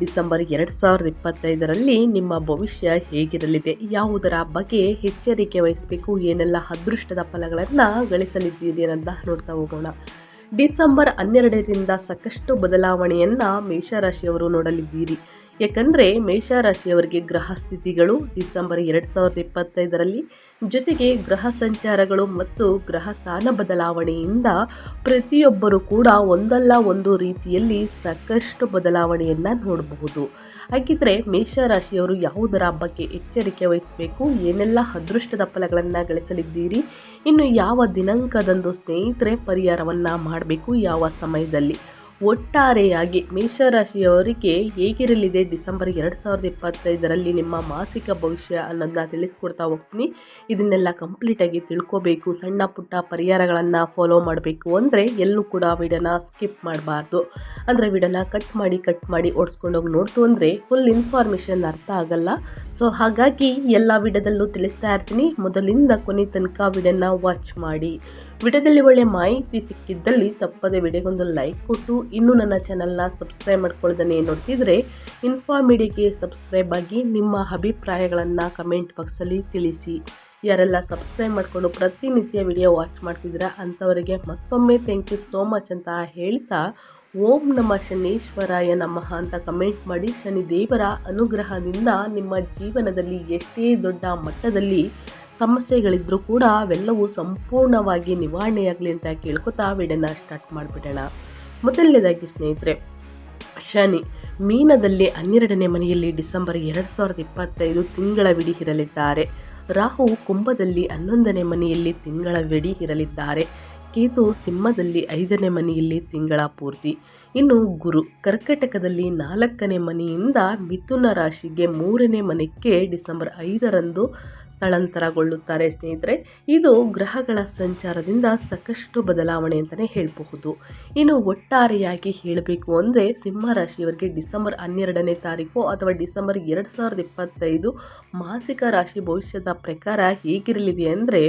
December ಎರಡು ಸಾವಿರದ ಇಪ್ಪತ್ತೈದರಲ್ಲಿ ನಿಮ್ಮ ಭವಿಷ್ಯ ಹೇಗಿರಲಿದೆ, ಯಾವುದರ ಬಗ್ಗೆ ಎಚ್ಚರಿಕೆ ವಹಿಸಬೇಕು, ಏನೆಲ್ಲ ಅದೃಷ್ಟದ ಫಲಗಳನ್ನು ಗಳಿಸಲಿದ್ದೀರಿ ಅಂತ ನೋಡ್ತಾ ಹೋಗೋಣ. ಡಿಸೆಂಬರ್ ಹನ್ನೆರಡರಿಂದ ಸಾಕಷ್ಟು ಬದಲಾವಣೆಯನ್ನು ಮೇಷರಾಶಿಯವರು ನೋಡಲಿದ್ದೀರಿ. ಯಾಕಂದರೆ ಮೇಷರಾಶಿಯವರಿಗೆ ಗ್ರಹ ಸ್ಥಿತಿಗಳು ಡಿಸೆಂಬರ್ ಎರಡು ಸಾವಿರದ ಇಪ್ಪತ್ತೈದರಲ್ಲಿ ಜೊತೆಗೆ ಗ್ರಹ ಸಂಚಾರಗಳು ಮತ್ತು ಗ್ರಹ ಸ್ಥಾನ ಬದಲಾವಣೆಯಿಂದ ಪ್ರತಿಯೊಬ್ಬರೂ ಕೂಡ ಒಂದಲ್ಲ ಒಂದು ರೀತಿಯಲ್ಲಿ ಸಾಕಷ್ಟು ಬದಲಾವಣೆಯನ್ನು ನೋಡಬಹುದು. ಹಾಗಿದ್ರೆ ಮೇಷರಾಶಿಯವರು ಯಾವುದರ ಬಗ್ಗೆ ಎಚ್ಚರಿಕೆ ವಹಿಸಬೇಕು, ಏನೆಲ್ಲ ಅದೃಷ್ಟದ ಫಲಗಳನ್ನು ಗಳಿಸಲಿದ್ದೀರಿ, ಇನ್ನು ಯಾವ ದಿನಾಂಕದಂದು ಸ್ನೇಹಿತರೆ ಪರಿಹಾರವನ್ನು ಮಾಡಬೇಕು, ಯಾವ ಸಮಯದಲ್ಲಿ? ಒಟ್ಟಾರೆಯಾಗಿ ಮೇಷರಾಶಿಯವರಿಗೆ ಹೇಗಿರಲಿದೆ ಡಿಸೆಂಬರ್ ಎರಡು ಸಾವಿರದ ಇಪ್ಪತ್ತೈದರಲ್ಲಿ ನಿಮ್ಮ ಮಾಸಿಕ ಭವಿಷ್ಯ ಅನ್ನೋದನ್ನ ತಿಳಿಸ್ಕೊಡ್ತಾ ಹೋಗ್ತೀನಿ. ಇದನ್ನೆಲ್ಲ ಕಂಪ್ಲೀಟಾಗಿ ತಿಳ್ಕೋಬೇಕು. ಸಣ್ಣ ಪುಟ್ಟ ಪರಿಹಾರಗಳನ್ನು ಫಾಲೋ ಮಾಡಬೇಕು ಅಂದರೆ ಎಲ್ಲೂ ಕೂಡ ವಿಡಿಯೋನ ಸ್ಕಿಪ್ ಮಾಡಬಾರ್ದು. ಅಂದರೆ ವಿಡಿಯೋನ ಕಟ್ ಮಾಡಿ ಕಟ್ ಮಾಡಿ ಓಡಿಸ್ಕೊಂಡೋಗಿ ನೋಡ್ತು ಅಂದರೆ ಫುಲ್ ಇನ್ಫಾರ್ಮೇಷನ್ ಅರ್ಥ ಆಗಲ್ಲ. ಸೊ ಹಾಗಾಗಿ ಎಲ್ಲ ವಿಡದಲ್ಲೂ ತಿಳಿಸ್ತಾ ಇರ್ತೀನಿ. ಮೊದಲಿಂದ ಕೊನೆ ತನಕ ವಿಡಿಯೋನ ವಾಚ್ ಮಾಡಿ. ವಿಡಿಯೋದಲ್ಲಿ ಒಳ್ಳೆ ಮಾಹಿತಿ ಸಿಕ್ಕಿದ್ದಲ್ಲಿ ತಪ್ಪದೆ ವಿಡಿಯೋಗೊಂದು ಲೈಕ್ ಕೊಟ್ಟು ಇನ್ನೂ ನನ್ನ ಚಾನಲ್ನ ಸಬ್ಸ್ಕ್ರೈಬ್ ಮಾಡ್ಕೊಳ್ಳೋದನ್ನೇ ನೋಡ್ತಿದ್ರೆ ಇನ್ಫಾರ್ಮಿಡಿಗೆ ಸಬ್ಸ್ಕ್ರೈಬ್ ಆಗಿ ನಿಮ್ಮ ಅಭಿಪ್ರಾಯಗಳನ್ನು ಕಮೆಂಟ್ ಬಾಕ್ಸಲ್ಲಿ ತಿಳಿಸಿ. ಯಾರೆಲ್ಲ ಸಬ್ಸ್ಕ್ರೈಬ್ ಮಾಡಿಕೊಂಡು ಪ್ರತಿನಿತ್ಯ ವಿಡಿಯೋ ವಾಚ್ ಮಾಡ್ತಿದ್ದೀರಾ ಅಂಥವರಿಗೆ ಮತ್ತೊಮ್ಮೆ ಥ್ಯಾಂಕ್ ಯು ಸೋ ಮಚ್ ಅಂತ ಹೇಳ್ತಾ ಓಂ ನಮ್ಮ ಶನೀಶ್ವರಾಯ ನಮಃ ಅಂತ ಕಮೆಂಟ್ ಮಾಡಿ ಶನಿ ದೇವರ ಅನುಗ್ರಹದಿಂದ ನಿಮ್ಮ ಜೀವನದಲ್ಲಿ ಎಷ್ಟೇ ದೊಡ್ಡ ಮಟ್ಟದಲ್ಲಿ ಸಮಸ್ಯೆಗಳಿದ್ದರೂ ಕೂಡ ಅವೆಲ್ಲವೂ ಸಂಪೂರ್ಣವಾಗಿ ನಿವಾರಣೆಯಾಗಲಿ ಅಂತ ಕೇಳ್ಕೊತಾ ವಿಡಿಯೋನ ಸ್ಟಾರ್ಟ್ ಮಾಡಿಬಿಡೋಣ. ಮೊದಲನೇದಾಗಿ ಸ್ನೇಹಿತರೆ, ಶನಿ ಮೀನದಲ್ಲಿ ಹನ್ನೆರಡನೇ ಮನೆಯಲ್ಲಿ ಡಿಸೆಂಬರ್ ಎರಡು ಸಾವಿರದ ಇಪ್ಪತ್ತೈದು ತಿಂಗಳ ವಿಡಿ ಇರಲಿದ್ದಾರೆ. ರಾಹು ಕುಂಭದಲ್ಲಿ ಹನ್ನೊಂದನೇ ಮನೆಯಲ್ಲಿ ತಿಂಗಳ ವಿಡಿ ಇರಲಿದ್ದಾರೆ. ಕೇತು ಸಿಂಹದಲ್ಲಿ ಐದನೇ ಮನೆಯಲ್ಲಿ ತಿಂಗಳ ಪೂರ್ತಿ. ಇನ್ನು ಗುರು ಕರ್ಕಟಕದಲ್ಲಿ ನಾಲ್ಕನೇ ಮನೆಯಿಂದ ಮಿಥುನ ರಾಶಿಗೆ ಮೂರನೇ ಮನೆಗೆ ಡಿಸೆಂಬರ್ ಐದರಂದು ಸ್ಥಳಾಂತರಗೊಳ್ಳುತ್ತಾರೆ. ಸ್ನೇಹಿತರೆ, ಇದು ಗ್ರಹಗಳ ಸಂಚಾರದಿಂದ ಸಾಕಷ್ಟು ಬದಲಾವಣೆ ಅಂತಲೇ ಹೇಳಬಹುದು. ಇನ್ನು ಒಟ್ಟಾರೆಯಾಗಿ ಹೇಳಬೇಕು ಅಂದರೆ ಸಿಂಹ ರಾಶಿಯವರಿಗೆ ಡಿಸೆಂಬರ್ ಹನ್ನೆರಡನೇ ತಾರೀಕು ಅಥವಾ ಡಿಸೆಂಬರ್ ಎರಡು ಸಾವಿರದ ಇಪ್ಪತ್ತೈದು ಮಾಸಿಕ ರಾಶಿ ಭವಿಷ್ಯದ ಪ್ರಕಾರ ಹೇಗಿರಲಿದೆ ಅಂದರೆ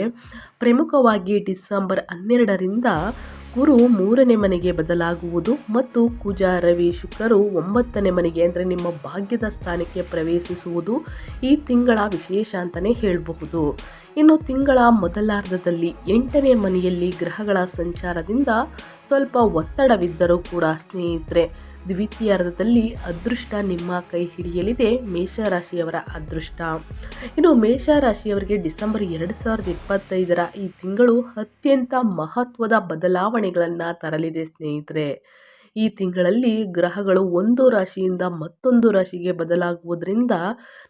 ಪ್ರಮುಖವಾಗಿ ಡಿಸೆಂಬರ್ ಹನ್ನೆರಡರಿಂದ ಗುರು ಮೂರನೇ ಮನೆಗೆ ಬದಲಾಗುವುದು ಮತ್ತು ಕುಜ ರವಿ ಶುಕ್ರರು ಒಂಬತ್ತನೇ ಮನೆಗೆ ಅಂದರೆ ನಿಮ್ಮ ಭಾಗ್ಯದ ಸ್ಥಾನಕ್ಕೆ ಪ್ರವೇಶಿಸುವುದು ಈ ತಿಂಗಳ ವಿಶೇಷ ಅಂತಲೇ ಹೇಳಬಹುದು. ಇನ್ನು ತಿಂಗಳ ಮೊದಲಾರ್ಧದಲ್ಲಿ ಎಂಟನೇ ಮನೆಯಲ್ಲಿ ಗ್ರಹಗಳ ಸಂಚಾರದಿಂದ ಸ್ವಲ್ಪ ಒತ್ತಡವಿದ್ದರೂ ಕೂಡ ಸ್ನೇಹಿತರೆ ದ್ವಿತೀಯಾರ್ಧದಲ್ಲಿ ಅದೃಷ್ಟ ನಿಮ್ಮ ಕೈ ಹಿಡಿಯಲಿದೆ. ಮೇಷರಾಶಿಯವರ ಅದೃಷ್ಟ. ಇನ್ನು ಮೇಷರಾಶಿಯವರಿಗೆ ಡಿಸೆಂಬರ್ ಎರಡು ಸಾವಿರದ ಇಪ್ಪತ್ತೈದರ ಈ ತಿಂಗಳು ಅತ್ಯಂತ ಮಹತ್ವದ ಬದಲಾವಣೆಗಳನ್ನು ತರಲಿದೆ ಸ್ನೇಹಿತರೆ. ಈ ತಿಂಗಳಲ್ಲಿ ಗ್ರಹಗಳು ಒಂದು ರಾಶಿಯಿಂದ ಮತ್ತೊಂದು ರಾಶಿಗೆ ಬದಲಾಗುವುದರಿಂದ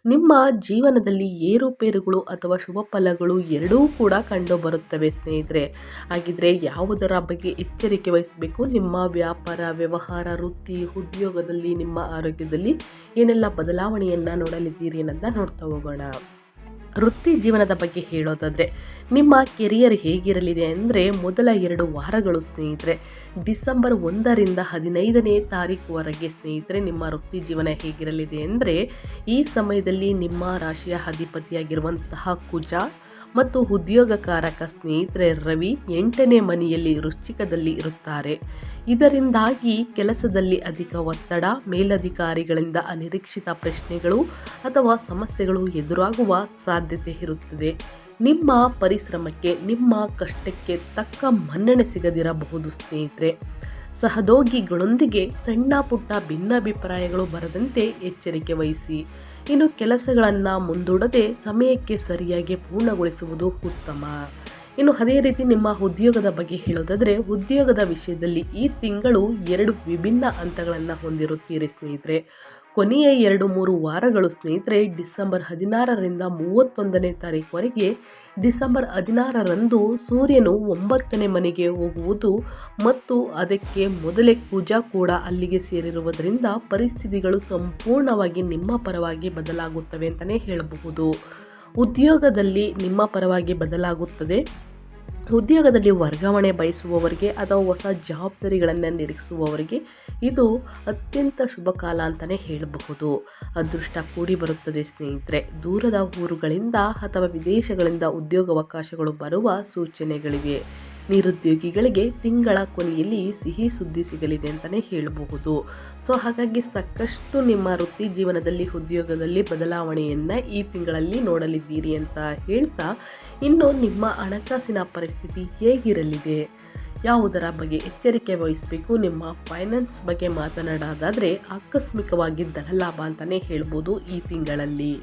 ನಿಮ್ಮ ಜೀವನದಲ್ಲಿ ಏರುಪೇರುಗಳು ಅಥವಾ ಶುಭ ಫಲಗಳು ಎರಡೂ ಕೂಡ ಕಂಡು ಬರುತ್ತವೆ ಸ್ನೇಹಿತರೆ. ಹಾಗಿದ್ರೆ ಯಾವುದರ ಬಗ್ಗೆ ಎಚ್ಚರಿಕೆ ವಹಿಸಬೇಕು? ನಿಮ್ಮ ವ್ಯಾಪಾರ, ವ್ಯವಹಾರ, ವೃತ್ತಿ, ಉದ್ಯೋಗದಲ್ಲಿ, ನಿಮ್ಮ ಆರೋಗ್ಯದಲ್ಲಿ ಏನೆಲ್ಲ ಬದಲಾವಣೆಯನ್ನು ನೋಡಲಿದ್ದೀರಿ ಅನ್ನೋದನ್ನ ನೋಡ್ತಾ ಹೋಗೋಣ. ವೃತ್ತಿ ಜೀವನದ ಬಗ್ಗೆ ಹೇಳೋದಾದರೆ ನಿಮ್ಮ ಕೆರಿಯರ್ ಹೇಗಿರಲಿದೆ ಅಂದರೆ ಮೊದಲ ಎರಡು ವಾರಗಳು ಸ್ನೇಹಿತರೆ. ಡಿಸೆಂಬರ್ ಒಂದರಿಂದ ಹದಿನೈದನೇ ತಾರೀಕುವರೆಗೆ ಸ್ನೇಹಿತರೆ, ನಿಮ್ಮ ವೃತ್ತಿ ಜೀವನ ಹೇಗಿರಲಿದೆ ಅಂದರೆ ಈ ಸಮಯದಲ್ಲಿ ನಿಮ್ಮ ರಾಶಿಯ ಅಧಿಪತಿಯಾಗಿರುವಂತಹ ಕುಜ ಮತ್ತು ಉದ್ಯೋಗಕಾರಕ ಸ್ನೇಹಿತರೆ ರವಿ ಎಂಟನೇ ಮನೆಯಲ್ಲಿ ರುಚಿಕದಲ್ಲಿ ಇರುತ್ತಾರೆ. ಇದರಿಂದಾಗಿ ಕೆಲಸದಲ್ಲಿ ಅಧಿಕ ಒತ್ತಡ, ಮೇಲಧಿಕಾರಿಗಳಿಂದ ಅನಿರೀಕ್ಷಿತ ಪ್ರಶ್ನೆಗಳು ಅಥವಾ ಸಮಸ್ಯೆಗಳು ಎದುರಾಗುವ ಸಾಧ್ಯತೆ ಇರುತ್ತದೆ. ನಿಮ್ಮ ಪರಿಶ್ರಮಕ್ಕೆ, ನಿಮ್ಮ ಕಷ್ಟಕ್ಕೆ ತಕ್ಕ ಮನ್ನಣೆ ಸಿಗದಿರಬಹುದು ಸ್ನೇಹಿತರೆ. ಸಹದೋಗಿಗಳೊಂದಿಗೆ ಸಣ್ಣ ಪುಟ್ಟ ಭಿನ್ನಾಭಿಪ್ರಾಯಗಳು ಬರದಂತೆ ಎಚ್ಚರಿಕೆ ವಹಿಸಿ. ಇನ್ನು ಕೆಲಸಗಳನ್ನು ಮುಂದೂಡದೆ ಸಮಯಕ್ಕೆ ಸರಿಯಾಗಿ ಪೂರ್ಣಗೊಳಿಸುವುದು ಉತ್ತಮ. ಇನ್ನು ಅದೇ ರೀತಿ ನಿಮ್ಮ ಉದ್ಯೋಗದ ಬಗ್ಗೆ ಹೇಳೋದಾದರೆ, ಉದ್ಯೋಗದ ವಿಷಯದಲ್ಲಿ ಈ ತಿಂಗಳು ಎರಡು ವಿಭಿನ್ನ ಹಂತಗಳನ್ನು ಹೊಂದಿರುತ್ತೀರಿ ಸ್ನೇಹಿತರೆ. ಕೊನೆಯ ಎರಡು ಮೂರು ವಾರಗಳು ಸ್ನೇಹಿತರೆ, ಡಿಸೆಂಬರ್ ಹದಿನಾರರಿಂದ ಮೂವತ್ತೊಂದನೇ ತಾರೀಕುವರೆಗೆ ಡಿಸೆಂಬರ್ ಹದಿನಾರರಂದು ಸೂರ್ಯನು ಒಂಬತ್ತನೇ ಮನೆಗೆ ಹೋಗುವುದು ಮತ್ತು ಅದಕ್ಕೆ ಮೊದಲೇ ಪೂಜಾ ಕೂಡ ಅಲ್ಲಿಗೆ ಸೇರಿರುವುದರಿಂದ ಪರಿಸ್ಥಿತಿಗಳು ಸಂಪೂರ್ಣವಾಗಿ ನಿಮ್ಮ ಪರವಾಗಿ ಬದಲಾಗುತ್ತವೆ ಅಂತಲೇ ಹೇಳಬಹುದು. ಉದ್ಯೋಗದಲ್ಲಿ ನಿಮ್ಮ ಪರವಾಗಿ ಬದಲಾಗುತ್ತದೆ. ಉದ್ಯೋಗದಲ್ಲಿ ವರ್ಗಾವಣೆ ಬಯಸುವವರಿಗೆ ಅಥವಾ ಹೊಸ ಜವಾಬ್ದಾರಿಗಳನ್ನು ನಿರೀಕ್ಷಿಸುವವರಿಗೆ ಇದು ಅತ್ಯಂತ ಶುಭ ಕಾಲ ಅಂತಲೇ ಹೇಳಬಹುದು. ಅದೃಷ್ಟ ಕೂಡಿ ಬರುತ್ತದೆ ಸ್ನೇಹಿತರೆ. ದೂರದ ಊರುಗಳಿಂದ ಅಥವಾ ವಿದೇಶಗಳಿಂದ ಉದ್ಯೋಗಾವಕಾಶಗಳು ಬರುವ ಸೂಚನೆಗಳಿವೆ. ನಿರುದ್ಯೋಗಿಗಳಿಗೆ ತಿಂಗಳ ಕೊನೆಯಲ್ಲಿ ಸಿಹಿ ಸುದ್ದಿ ಸಿಗಲಿದೆ ಅಂತಲೇ ಹೇಳಬಹುದು. ಸೊ ಹಾಗಾಗಿ ಸಾಕಷ್ಟು ನಿಮ್ಮ ವೃತ್ತಿ ಜೀವನದಲ್ಲಿ, ಉದ್ಯೋಗದಲ್ಲಿ ಬದಲಾವಣೆಯನ್ನು ಈ ತಿಂಗಳಲ್ಲಿ ನೋಡಲಿದ್ದೀರಿ ಅಂತ ಹೇಳ್ತಾ, ಇನ್ನು ನಿಮ್ಮ ಹಣಕಾಸಿನ ಪರಿಸ್ಥಿತಿ ಹೇಗಿರಲಿದೆ? ಯಾವುದರ ಬಗ್ಗೆ ಎಚ್ಚರಿಕೆ ವಹಿಸಬೇಕು? ನಿಮ್ಮ ಫೈನಾನ್ಸ್ ಬಗ್ಗೆ ಮಾತನಾಡೋದಾದರೆ ಆಕಸ್ಮಿಕವಾಗಿ ಧನಲಾಭ ಅಂತಲೇ ಹೇಳ್ಬೋದು ಈ ತಿಂಗಳಲ್ಲಿ.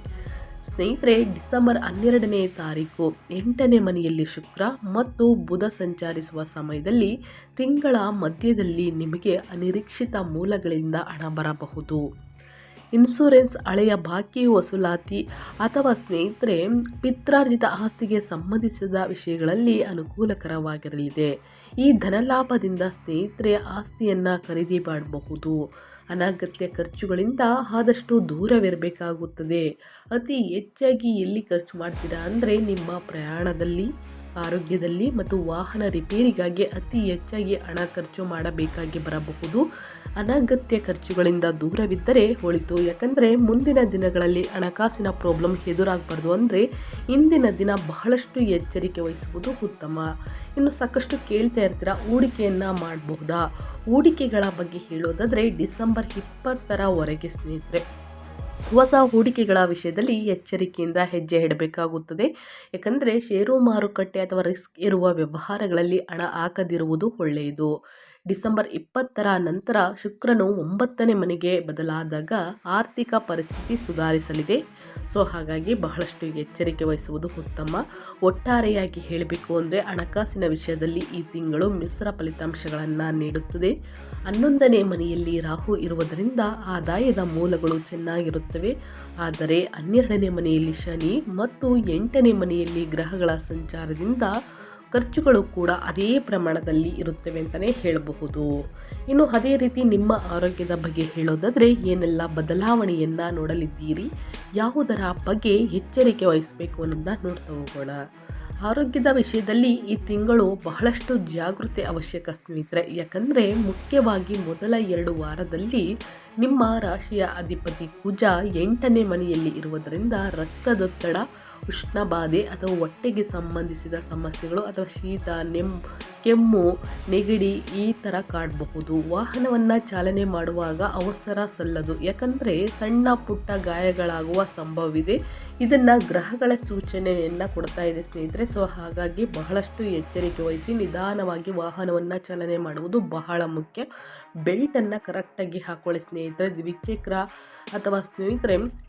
ಸ್ನೇಹಿತರೆ, ಡಿಸೆಂಬರ್ ಹನ್ನೆರಡನೇ ತಾರೀಕು ಎಂಟನೇ ಮನೆಯಲ್ಲಿ ಶುಕ್ರ ಮತ್ತು ಬುಧ ಸಂಚರಿಸುವ ಸಮಯದಲ್ಲಿ ತಿಂಗಳ ಮಧ್ಯದಲ್ಲಿ ನಿಮಗೆ ಅನಿರೀಕ್ಷಿತ ಮೂಲಗಳಿಂದ ಹಣ ಬರಬಹುದು. ಇನ್ಸೂರೆನ್ಸ್ ಹಳೆಯ ಬಾಕಿ, ವಸೂಲಾತಿ ಅಥವಾ ಸ್ನೇಹಿತರೆ, ಪಿತ್ರಾರ್ಜಿತ ಆಸ್ತಿಗೆ ಸಂಬಂಧಿಸಿದ ವಿಷಯಗಳಲ್ಲಿ ಅನುಕೂಲಕರವಾಗಿರಲಿದೆ. ಈ ಧನಲಾಭದಿಂದ ಸ್ನೇಹಿತರೆ ಆಸ್ತಿಯನ್ನು ಖರೀದಿ ಮಾಡಬಹುದು. ಅನಗತ್ಯ ಖರ್ಚುಗಳಿಂದ ಆದಷ್ಟು ದೂರವಿರಬೇಕಾಗುತ್ತದೆ. ಅತಿ ಹೆಚ್ಚಾಗಿ ಎಲ್ಲಿ ಖರ್ಚು ಮಾಡ್ತೀರಾ ಅಂದರೆ ನಿಮ್ಮ ಪ್ರಯಾಣದಲ್ಲಿ, ಆರೋಗ್ಯದಲ್ಲಿ ಮತ್ತು ವಾಹನ ರಿಪೇರಿಗಾಗಿ ಅತಿ ಹೆಚ್ಚಾಗಿ ಹಣ ಖರ್ಚು ಮಾಡಬೇಕಾಗಿ ಬರಬಹುದು. ಅನಗತ್ಯ ಖರ್ಚುಗಳಿಂದ ದೂರವಿದ್ದರೆ ಒಳಿತು ಯಾಕಂದರೆ ಮುಂದಿನ ದಿನಗಳಲ್ಲಿ ಹಣಕಾಸಿನ ಪ್ರಾಬ್ಲಮ್ ಎದುರಾಗಬಾರ್ದು ಅಂದರೆ ಇಂದಿನ ದಿನ ಬಹಳಷ್ಟು ಎಚ್ಚರಿಕೆ ವಹಿಸುವುದು ಉತ್ತಮ. ಇನ್ನು ಸಾಕಷ್ಟು ಕೇಳ್ತಾ ಇರ್ತೀರ, ಹೂಡಿಕೆಯನ್ನು ಮಾಡಬಹುದಾ? ಹೂಡಿಕೆಗಳ ಬಗ್ಗೆ ಹೇಳೋದಾದರೆ ಡಿಸೆಂಬರ್ ಇಪ್ಪತ್ತರವರೆಗೆ ಸ್ನೇಹಿತರೆ, ಹೊಸ ಹೂಡಿಕೆಗಳ ವಿಷಯದಲ್ಲಿ ಎಚ್ಚರಿಕೆಯಿಂದ ಹೆಜ್ಜೆ ಇಡಬೇಕಾಗುತ್ತದೆ. ಯಾಕಂದರೆ ಷೇರು ಮಾರುಕಟ್ಟೆ ಅಥವಾ ರಿಸ್ಕ್ ಇರುವ ವ್ಯವಹಾರಗಳಲ್ಲಿ ಹಣ ಹಾಕದಿರುವುದು ಒಳ್ಳೆಯದು. ಡಿಸೆಂಬರ್ ಇಪ್ಪತ್ತರ ನಂತರ ಶುಕ್ರನು ಒಂಬತ್ತನೇ ಮನೆಗೆ ಬದಲಾದಾಗ ಆರ್ಥಿಕ ಪರಿಸ್ಥಿತಿ ಸುಧಾರಿಸಲಿದೆ. ಸೊ, ಹಾಗಾಗಿ ಬಹಳಷ್ಟು ಎಚ್ಚರಿಕೆ ವಹಿಸುವುದು ಉತ್ತಮ. ಒಟ್ಟಾರೆಯಾಗಿ ಹೇಳಬೇಕು ಅಂದರೆ ಹಣಕಾಸಿನ ವಿಷಯದಲ್ಲಿ ಈ ತಿಂಗಳು ಮಿಶ್ರ ಫಲಿತಾಂಶಗಳನ್ನು ನೀಡುತ್ತದೆ. ಹನ್ನೊಂದನೇ ಮನೆಯಲ್ಲಿ ರಾಹು ಇರುವುದರಿಂದ ಆದಾಯದ ಮೂಲಗಳು ಚೆನ್ನಾಗಿರುತ್ತವೆ. ಆದರೆ ಹನ್ನೆರಡನೇ ಮನೆಯಲ್ಲಿ ಶನಿ ಮತ್ತು ಎಂಟನೇ ಮನೆಯಲ್ಲಿ ಗ್ರಹಗಳ ಸಂಚಾರದಿಂದ ಖರ್ಚುಗಳು ಕೂಡ ಅದೇ ಪ್ರಮಾಣದಲ್ಲಿ ಇರುತ್ತವೆ ಅಂತಲೇ ಹೇಳಬಹುದು. ಇನ್ನು ಅದೇ ರೀತಿ ನಿಮ್ಮ ಆರೋಗ್ಯದ ಬಗ್ಗೆ ಹೇಳೋದಾದರೆ ಏನೆಲ್ಲ ಬದಲಾವಣೆಯನ್ನು ನೋಡಲಿದ್ದೀರಿ? ಯಾವುದರ ಬಗ್ಗೆ ಎಚ್ಚರಿಕೆ ವಹಿಸಬೇಕು ಅನ್ನೋದನ್ನ ನೋಡ್ತಾ ಹೋಗೋಣ. ಆರೋಗ್ಯದ ವಿಷಯದಲ್ಲಿ ಈ ತಿಂಗಳು ಬಹಳಷ್ಟು ಜಾಗೃತಿ ಅವಶ್ಯಕ ಸ್ನೇಹಿತರೆ. ಯಾಕಂದರೆ ಮುಖ್ಯವಾಗಿ ಮೊದಲ ಎರಡು ವಾರದಲ್ಲಿ ನಿಮ್ಮ ರಾಶಿಯ ಅಧಿಪತಿ ಕುಜ ಎಂಟನೇ ಮನೆಯಲ್ಲಿ ಇರುವುದರಿಂದ ರಕ್ತದೊತ್ತಡ ಉಷ್ಣಬಾಧೆ ಅಥವಾ ಹೊಟ್ಟೆಗೆ ಸಂಬಂಧಿಸಿದ ಸಮಸ್ಯೆಗಳು ಅಥವಾ ಶೀತ, ನೆಮ್, ಕೆಮ್ಮು, ನೆಗಡಿ ಈ ಥರ ಕಾಡಬಹುದು. ವಾಹನವನ್ನು ಚಾಲನೆ ಮಾಡುವಾಗ ಅವಸರ ಸಲ್ಲದು. ಯಾಕಂದರೆ ಸಣ್ಣ ಪುಟ್ಟ ಗಾಯಗಳಾಗುವ ಸಂಭವವಿದೆ. ಇದನ್ನು ಗ್ರಹಗಳ ಸೂಚನೆಯನ್ನು ಕೊಡ್ತಾ ಇದೆ ಸ್ನೇಹಿತರೆ. ಸೊ, ಹಾಗಾಗಿ ಬಹಳಷ್ಟು ಎಚ್ಚರಿಕೆ ವಹಿಸಿ ನಿಧಾನವಾಗಿ ವಾಹನವನ್ನು ಚಾಲನೆ ಮಾಡುವುದು ಬಹಳ ಮುಖ್ಯ. ಬೆಲ್ಟನ್ನು ಕರೆಕ್ಟಾಗಿ ಹಾಕೊಳ್ಳಿ ಸ್ನೇಹಿತರೆ. ದ್ವಿಚಕ್ರ ಅಥವಾ ಸ್ನೇಹಿತರೆ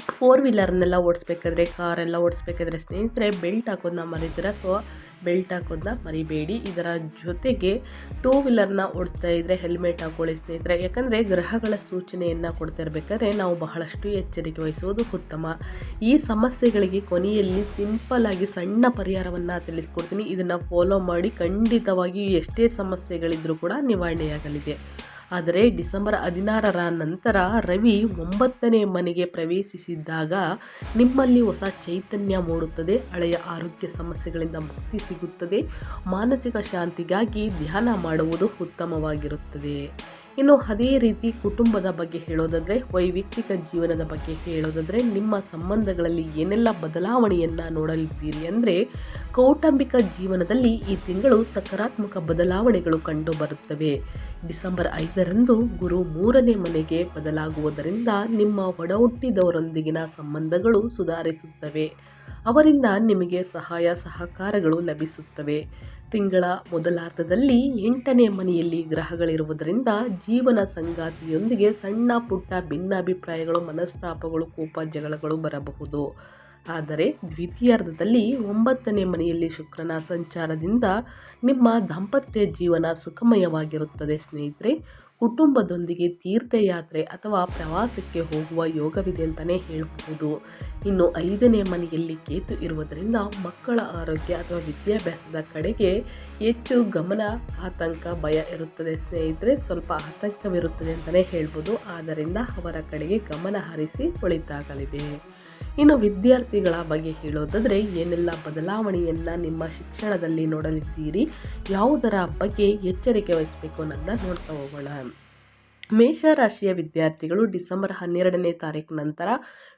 ಫೋರ್ ವೀಲರ್ನೆಲ್ಲ ಓಡಿಸ್ಬೇಕಾದ್ರೆ ಕಾರೆಲ್ಲ ಓಡಿಸ್ಬೇಕಾದ್ರೆ ಸ್ನೇಹಿತರೆ ಬೆಲ್ಟ್ ಹಾಕೋದನ್ನ ಮರಿತೀರ? ಸೊ ಬೆಲ್ಟ್ ಹಾಕೋದನ್ನ ಮರಿಬೇಡಿ. ಇದರ ಜೊತೆಗೆ ಟೂ ವೀಲರ್ನ ಓಡಿಸ್ತಾ ಇದ್ದರೆ ಹೆಲ್ಮೆಟ್ ಹಾಕೊಳ್ಳಿ ಸ್ನೇಹಿತರೆ. ಯಾಕಂದರೆ ಗ್ರಹಗಳ ಸೂಚನೆಯನ್ನು ಕೊಡ್ತಾ ಇರಬೇಕಾದ್ರೆ ನಾವು ಬಹಳಷ್ಟು ಎಚ್ಚರಿಕೆ ವಹಿಸುವುದು ಉತ್ತಮ. ಈ ಸಮಸ್ಯೆಗಳಿಗೆ ಕೊನೆಯಲ್ಲಿ ಸಿಂಪಲ್ ಆಗಿ ಸಣ್ಣ ಪರಿಹಾರವನ್ನು ತಿಳಿಸ್ಕೊಡ್ತೀನಿ. ಇದನ್ನು ಫಾಲೋ ಮಾಡಿ ಖಂಡಿತವಾಗಿಯೂ ಎಷ್ಟೇ ಸಮಸ್ಯೆಗಳಿದ್ರೂ ಕೂಡ ನಿವಾರಣೆಯಾಗಲಿದೆ. ಆದರೆ ಡಿಸೆಂಬರ್ ಹದಿನಾರರ ನಂತರ ರವಿ ಒಂಬತ್ತನೇ ಮನೆಗೆ ಪ್ರವೇಶಿಸಿದ್ದಾಗ ನಿಮ್ಮಲ್ಲಿ ಹೊಸ ಚೈತನ್ಯ ಮೂಡುತ್ತದೆ, ಹಳೆಯ ಆರೋಗ್ಯ ಸಮಸ್ಯೆಗಳಿಂದ ಮುಕ್ತಿ ಸಿಗುತ್ತದೆ, ಮಾನಸಿಕ ಶಾಂತಿಗಾಗಿ ಧ್ಯಾನ ಮಾಡುವುದು ಉತ್ತಮವಾಗಿರುತ್ತದೆ. ಇನ್ನು ಅದೇ ರೀತಿ ಕುಟುಂಬದ ಬಗ್ಗೆ ಹೇಳೋದಾದರೆ, ವೈಯಕ್ತಿಕ ಜೀವನದ ಬಗ್ಗೆ ಹೇಳೋದಾದರೆ, ನಿಮ್ಮ ಸಂಬಂಧಗಳಲ್ಲಿ ಏನೆಲ್ಲ ಬದಲಾವಣೆಯನ್ನು ನೋಡಲಿದ್ದೀರಿ ಅಂದರೆ, ಕೌಟುಂಬಿಕ ಜೀವನದಲ್ಲಿ ಈ ತಿಂಗಳು ಸಕಾರಾತ್ಮಕ ಬದಲಾವಣೆಗಳು ಕಂಡುಬರುತ್ತವೆ ಡಿಸೆಂಬರ್ ಐದರಂದು ಗುರು ಮೂರನೇ ಮನೆಗೆ ಬದಲಾಗುವುದರಿಂದ ನಿಮ್ಮ ಒಡಹುಟ್ಟಿದವರೊಂದಿಗಿನ ಸಂಬಂಧಗಳು ಸುಧಾರಿಸುತ್ತವೆ. ಅವರಿಂದ ನಿಮಗೆ ಸಹಾಯ ಸಹಕಾರಗಳು ಲಭಿಸುತ್ತವೆ. ತಿಂಗಳ ಮೊದಲಾರ್ಧದಲ್ಲಿ ಎಂಟನೇ ಮನೆಯಲ್ಲಿ ಗ್ರಹಗಳಿರುವುದರಿಂದ ಜೀವನ ಸಂಗಾತಿಯೊಂದಿಗೆ ಸಣ್ಣ ಪುಟ್ಟ ಭಿನ್ನಾಭಿಪ್ರಾಯಗಳು, ಮನಸ್ತಾಪಗಳು ಕೋಪ ಜಗಳಗಳು ಬರಬಹುದು. ಆದರೆ ದ್ವಿತೀಯಾರ್ಧದಲ್ಲಿ ಒಂಬತ್ತನೇ ಮನೆಯಲ್ಲಿ ಶುಕ್ರನ ಸಂಚಾರದಿಂದ ನಿಮ್ಮ ದಾಂಪತ್ಯ ಜೀವನ ಸುಖಮಯವಾಗಿರುತ್ತದೆ. ಸ್ನೇಹಿತರೆ ಕುಟುಂಬದೊಂದಿಗೆ ತೀರ್ಥಯಾತ್ರೆ ಅಥವಾ ಪ್ರವಾಸಕ್ಕೆ ಹೋಗುವ ಯೋಗವಿದೆ ಅಂತಲೇ ಹೇಳಬಹುದು. ಇನ್ನು ಐದನೇ ಮನೆಯಲ್ಲಿ ಕೇತು ಇರುವುದರಿಂದ ಮಕ್ಕಳ ಆರೋಗ್ಯ ಅಥವಾ ವಿದ್ಯಾಭ್ಯಾಸದ ಕಡೆಗೆ ಹೆಚ್ಚು ಗಮನ, ಆತಂಕ, ಭಯ ಇರುತ್ತದೆ. ಸ್ನೇಹಿತರೆ, ಸ್ವಲ್ಪ ಆತಂಕವಿರುತ್ತದೆ ಅಂತಲೇ ಹೇಳ್ಬೋದು ಆದ್ದರಿಂದ ಅವರ ಕಡೆಗೆ ಗಮನ ಹರಿಸಿ ಒಳಿತಾಗಲಿದೆ. ಇನ್ನು ವಿದ್ಯಾರ್ಥಿಗಳ ಬಗ್ಗೆ ಹೇಳೋದಾದರೆ ಏನೆಲ್ಲ ಬದಲಾವಣೆಯನ್ನು ನಿಮ್ಮ ಶಿಕ್ಷಣದಲ್ಲಿ ನೋಡಲಿದ್ದೀರಿ? ಯಾವುದರ ಬಗ್ಗೆ ಎಚ್ಚರಿಕೆ ವಹಿಸಬೇಕು ಅನ್ನೋದನ್ನ ನೋಡ್ತಾ ಹೋಗೋಣ. ಮೇಷರಾಶಿಯ ವಿದ್ಯಾರ್ಥಿಗಳು ಡಿಸೆಂಬರ್ ಹನ್ನೆರಡನೇ ತಾರೀಕು ನಂತರ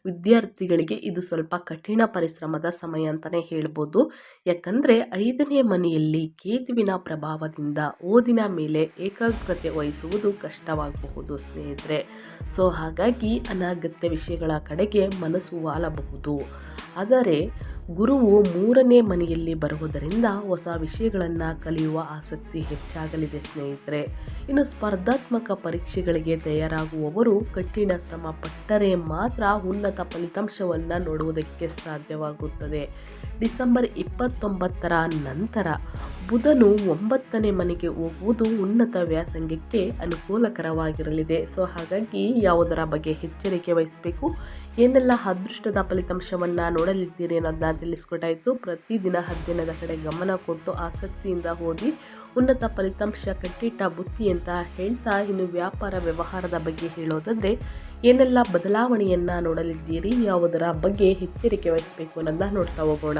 ವಿದ್ಯಾರ್ಥಿಗಳಿಗೆ ಇದು ಸ್ವಲ್ಪ ಕಠಿಣ ಪರಿಶ್ರಮದ ಸಮಯ ಅಂತಲೇ ಹೇಳ್ಬೋದು. ಯಾಕಂದರೆ ಐದನೇ ಮನೆಯಲ್ಲಿ ಕೇತುವಿನ ಪ್ರಭಾವದಿಂದ ಓದಿನ ಮೇಲೆ ಏಕಾಗ್ರತೆ ವಹಿಸುವುದು ಕಷ್ಟವಾಗಬಹುದು ಸ್ನೇಹಿತರೆ. ಸೊ ಹಾಗಾಗಿ ಅನಗತ್ಯ ವಿಷಯಗಳ ಕಡೆಗೆ ಮನಸ್ಸು ವಾಲಬಹುದು. ಆದರೆ ಗುರುವು ಮೂರನೇ ಮನೆಯಲ್ಲಿ ಬರುವುದರಿಂದ ಹೊಸ ವಿಷಯಗಳನ್ನು ಕಲಿಯುವ ಆಸಕ್ತಿ ಹೆಚ್ಚಾಗಲಿದೆ ಸ್ನೇಹಿತರೆ. ಇನ್ನು ಸ್ಪರ್ಧಾತ್ಮಕ ಪರೀಕ್ಷೆಗಳಿಗೆ ತಯಾರಾಗುವವರು ಕಠಿಣ ಶ್ರಮ ಪಟ್ಟರೆ ಮಾತ್ರ ಉನ್ನತ ಫಲಿತಾಂಶವನ್ನು ನೋಡುವುದಕ್ಕೆ ಸಾಧ್ಯವಾಗುತ್ತದೆ. ಡಿಸೆಂಬರ್ ಇಪ್ಪತ್ತೊಂಬತ್ತರ ನಂತರ ಬುಧನು ಒಂಬತ್ತನೇ ಮನೆಗೆ ಹೋಗುವುದು ಉನ್ನತ ವ್ಯಾಸಂಗಕ್ಕೆ ಅನುಕೂಲಕರವಾಗಿರಲಿದೆ. ಸೊ, ಹಾಗಾಗಿ ಯಾವುದರ ಬಗ್ಗೆ ಎಚ್ಚರಿಕೆ ವಹಿಸಬೇಕು? ಏನೆಲ್ಲ ಅದೃಷ್ಟದ ಫಲಿತಾಂಶವನ್ನು ನೋಡಲಿದ್ದೀರಿ ಅನ್ನೋದನ್ನ ತಿಳಿಸ್ಕೊಟ್ಟಾಯಿತು. ಪ್ರತಿದಿನ ಹದ್ದಿನದ ಕಡೆ ಗಮನ ಕೊಟ್ಟು ಆಸಕ್ತಿಯಿಂದ ಓದಿ ಉನ್ನತ ಫಲಿತಾಂಶ ಕಟ್ಟಿಟ್ಟ ಬುತ್ತಿ ಅಂತ ಹೇಳ್ತಾ ಇನ್ನು ವ್ಯಾಪಾರ ವ್ಯವಹಾರದ ಬಗ್ಗೆ ಹೇಳೋದಾದರೆ ಏನೆಲ್ಲ ಬದಲಾವಣೆಯನ್ನು ನೋಡಲಿದ್ದೀರಿ? ಯಾವುದರ ಬಗ್ಗೆ ಎಚ್ಚರಿಕೆ ವಹಿಸಬೇಕು ಅನ್ನೋದನ್ನ ನೋಡ್ತಾ ಹೋಗೋಣ.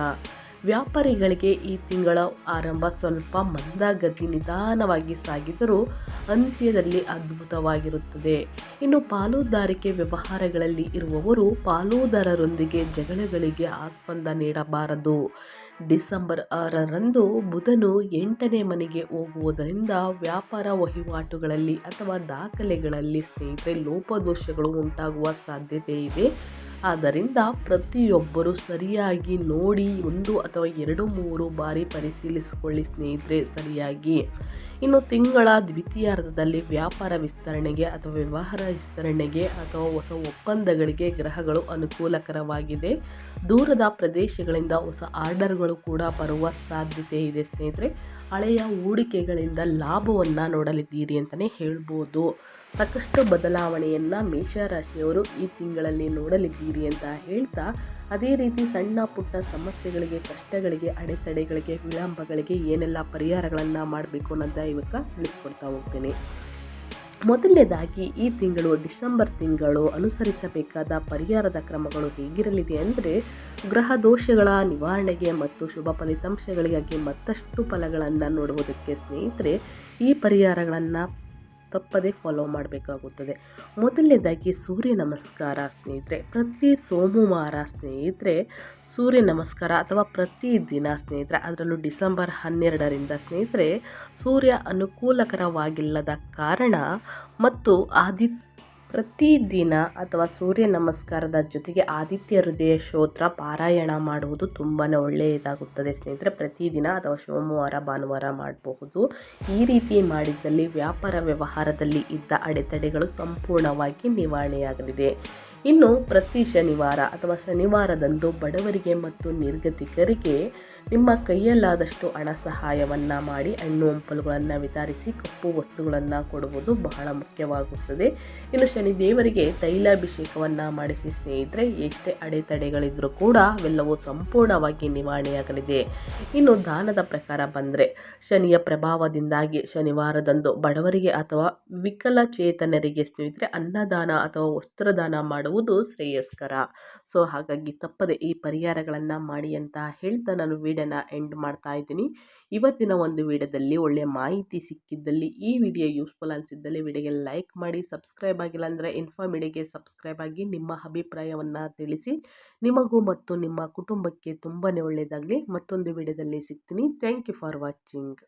ವ್ಯಾಪಾರಿಗಳಿಗೆ ಈ ತಿಂಗಳ ಆರಂಭ ಸ್ವಲ್ಪ ಮಂದಗತಿ ನಿಧಾನವಾಗಿ ಸಾಗಿದರೂ ಅಂತ್ಯದಲ್ಲಿ ಅದ್ಭುತವಾಗಿರುತ್ತದೆ. ಇನ್ನು ಪಾಲುದಾರಿಕೆ ವ್ಯವಹಾರಗಳಲ್ಲಿ ಇರುವವರು ಪಾಲುದಾರರೊಂದಿಗೆ ಜಗಳಗಳಿಗೆ ಆಸ್ಪಂದ ನೀಡಬಾರದು. ಡಿಸೆಂಬರ್ ಆರರಂದು ಬುಧನು ಎಂಟನೇ ಮನೆಗೆ ಹೋಗುವುದರಿಂದ ವ್ಯಾಪಾರ ವಹಿವಾಟುಗಳಲ್ಲಿ ಅಥವಾ ದಾಖಲೆಗಳಲ್ಲಿ ಸ್ನೇಹಿತರೆ ಲೋಪದೋಷಗಳು ಉಂಟಾಗುವ ಸಾಧ್ಯತೆ ಇದೆ. ಆದ್ದರಿಂದ ಪ್ರತಿಯೊಬ್ಬರು ಸರಿಯಾಗಿ ನೋಡಿ ಒಂದು ಅಥವಾ ಎರಡು ಮೂರು ಬಾರಿ ಪರಿಶೀಲಿಸಿಕೊಳ್ಳಿ ಸ್ನೇಹಿತರೆ, ಸರಿಯಾಗಿ. ಇನ್ನು ತಿಂಗಳ ದ್ವಿತೀಯಾರ್ಧದಲ್ಲಿ ವ್ಯಾಪಾರ ವಿಸ್ತರಣೆಗೆ ಅಥವಾ ವ್ಯವಹಾರ ವಿಸ್ತರಣೆಗೆ ಅಥವಾ ಹೊಸ ಒಪ್ಪಂದಗಳಿಗೆ ಗ್ರಹಗಳು ಅನುಕೂಲಕರವಾಗಿದೆ. ದೂರದ ಪ್ರದೇಶಗಳಿಂದ ಹೊಸ ಆರ್ಡರ್ಗಳು ಕೂಡ ಬರುವ ಸಾಧ್ಯತೆ ಇದೆ ಸ್ನೇಹಿತರೆ. ಹಳೆಯ ಹೂಡಿಕೆಗಳಿಂದ ಲಾಭವನ್ನು ನೋಡಲಿದ್ದೀರಿ ಅಂತಲೇ ಹೇಳ್ಬೋದು. ಸಾಕಷ್ಟು ಬದಲಾವಣೆಯನ್ನು ಮೇಷರಾಶಿಯವರು ಈ ತಿಂಗಳಲ್ಲಿ ನೋಡಲಿದ್ದೀರಿ ಅಂತ ಹೇಳ್ತಾ, ಅದೇ ರೀತಿ ಸಣ್ಣ ಪುಟ್ಟ ಸಮಸ್ಯೆಗಳಿಗೆ, ಕಷ್ಟಗಳಿಗೆ, ಅಡೆತಡೆಗಳಿಗೆ, ವಿಳಂಬಗಳಿಗೆ ಏನೆಲ್ಲ ಪರಿಹಾರಗಳನ್ನು ಮಾಡಬೇಕು ಅನ್ನೋದ ಇವತ್ತು ತಿಳಿಸ್ಕೊಡ್ತಾ ಹೋಗ್ತೇನೆ. ಮೊದಲನೇದಾಗಿ ಈ ತಿಂಗಳು ಡಿಸೆಂಬರ್ ತಿಂಗಳು ಅನುಸರಿಸಬೇಕಾದ ಪರಿಹಾರದ ಕ್ರಮಗಳು ಹೇಗಿರಲಿದೆ ಅಂದರೆ ಗ್ರಹ ದೋಷಗಳ ನಿವಾರಣೆಗೆ ಮತ್ತು ಶುಭ ಫಲಿತಾಂಶಗಳಿಗಾಗಿ ಮತ್ತಷ್ಟು ಫಲಗಳನ್ನು ನೋಡುವುದಕ್ಕೆ ಸ್ನೇಹಿತರೆ ಈ ಪರಿಹಾರಗಳನ್ನು ತಪ್ಪದೇ ಫಾಲೋ ಮಾಡಬೇಕಾಗುತ್ತದೆ. ಮೊದಲನೇದಾಗಿ ಸೂರ್ಯ ನಮಸ್ಕಾರ ಸ್ನೇಹಿತರೆ. ಪ್ರತಿ ಸೋಮವಾರ ಸ್ನೇಹಿತರೆ ಸೂರ್ಯ ನಮಸ್ಕಾರ ಅಥವಾ ಪ್ರತಿ ದಿನ ಸ್ನೇಹಿತರೆ, ಅದರಲ್ಲೂ ಡಿಸೆಂಬರ್ ಹನ್ನೆರಡರಿಂದ ಸ್ನೇಹಿತರೆ ಸೂರ್ಯ ಅನುಕೂಲಕರವಾಗಿಲ್ಲದ ಕಾರಣ ಮತ್ತು ಆದಿತ್ಯ ಪ್ರತಿದಿನ ಅಥವಾ ಸೂರ್ಯ ನಮಸ್ಕಾರದ ಜೊತೆಗೆ ಆದಿತ್ಯ ಹೃದಯ ಶ್ರೋತ್ರ ಪಾರಾಯಣ ಮಾಡುವುದು ತುಂಬಾ ಒಳ್ಳೆಯದಾಗುತ್ತದೆ. ಸ್ನೇಹಿತರೆ, ಪ್ರತಿದಿನ ಅಥವಾ ಸೋಮವಾರ, ಭಾನುವಾರ ಮಾಡಬಹುದು. ಈ ರೀತಿ ಮಾಡಿದಲ್ಲಿ ವ್ಯಾಪಾರ ವ್ಯವಹಾರದಲ್ಲಿ ಇದ್ದ ಅಡೆತಡೆಗಳು ಸಂಪೂರ್ಣವಾಗಿ ನಿವಾರಣೆಯಾಗಲಿದೆ. ಇನ್ನು ಪ್ರತಿ ಶನಿವಾರ ಅಥವಾ ಶನಿವಾರದಂದು ಬಡವರಿಗೆ ಮತ್ತು ನಿರ್ಗತಿಕರಿಗೆ ನಿಮ್ಮ ಕೈಯಲ್ಲಾದಷ್ಟು ಹಣ ಸಹಾಯವನ್ನು ಮಾಡಿ ಹಣ್ಣು, ಹಂಪಲುಗಳನ್ನು ವಿತರಿಸಿ ಕಪ್ಪು ವಸ್ತುಗಳನ್ನು ಕೊಡುವುದು ಬಹಳ ಮುಖ್ಯವಾಗುತ್ತದೆ. ಇನ್ನು ಶನಿದೇವರಿಗೆ ತೈಲಾಭಿಷೇಕವನ್ನು ಮಾಡಿಸಿ ಸ್ನೇಹಿತರೆ, ಎಷ್ಟೇ ಅಡೆತಡೆಗಳಿದ್ರೂ ಕೂಡ ಅವೆಲ್ಲವೂ ಸಂಪೂರ್ಣವಾಗಿ ನಿವಾರಣೆಯಾಗಲಿದೆ. ಇನ್ನು ದಾನದ ಪ್ರಕಾರ ಬಂದರೆ, ಶನಿಯ ಪ್ರಭಾವದಿಂದಾಗಿ ಶನಿವಾರದಂದು ಬಡವರಿಗೆ ಅಥವಾ ವಿಕಲಚೇತನರಿಗೆ ಸ್ನೇಹಿತರೆ, ಅನ್ನದಾನ ಅಥವಾ ವಸ್ತ್ರದಾನ ಮಾಡುವುದು ಶ್ರೇಯಸ್ಕರ. ಸೊ, ಹಾಗಾಗಿ ತಪ್ಪದೆ ಈ ಪರಿಹಾರಗಳನ್ನು ಮಾಡಿ ಅಂತ ಹೇಳ್ತಾ ನಾನು ವಿಡಿಯೋನ ಎಂಡ್ ಮಾಡ್ತಾ ಇದ್ದೀನಿ. ಇವತ್ತಿನ ಒಂದು ವಿಡಿಯೋದಲ್ಲಿ ಒಳ್ಳೆಯ ಮಾಹಿತಿ ಸಿಕ್ಕಿದ್ದಲ್ಲಿ ಈ ವಿಡಿಯೋ ಯೂಸ್ಫುಲ್ ಅನಿಸಿದ್ದಲ್ಲಿ ವಿಡಿಯೋಗೆ ಲೈಕ್ ಮಾಡಿ ಸಬ್ಸ್ಕ್ರೈಬ್ ಆಗಿಲ್ಲ ಅಂದರೆ ಇನ್ಫಾರ್ಮಿಡಿಗೆ ಸಬ್ಸ್ಕ್ರೈಬ್ ಆಗಿ ನಿಮ್ಮ ಅಭಿಪ್ರಾಯವನ್ನು ತಿಳಿಸಿ. ನಿಮಗೂ ಮತ್ತು ನಿಮ್ಮ ಕುಟುಂಬಕ್ಕೆ ತುಂಬಾ ಒಳ್ಳೆಯದಾಗಲಿ. ಮತ್ತೊಂದು ವಿಡಿಯೋದಲ್ಲಿ ಸಿಗ್ತೀನಿ. Thank you for watching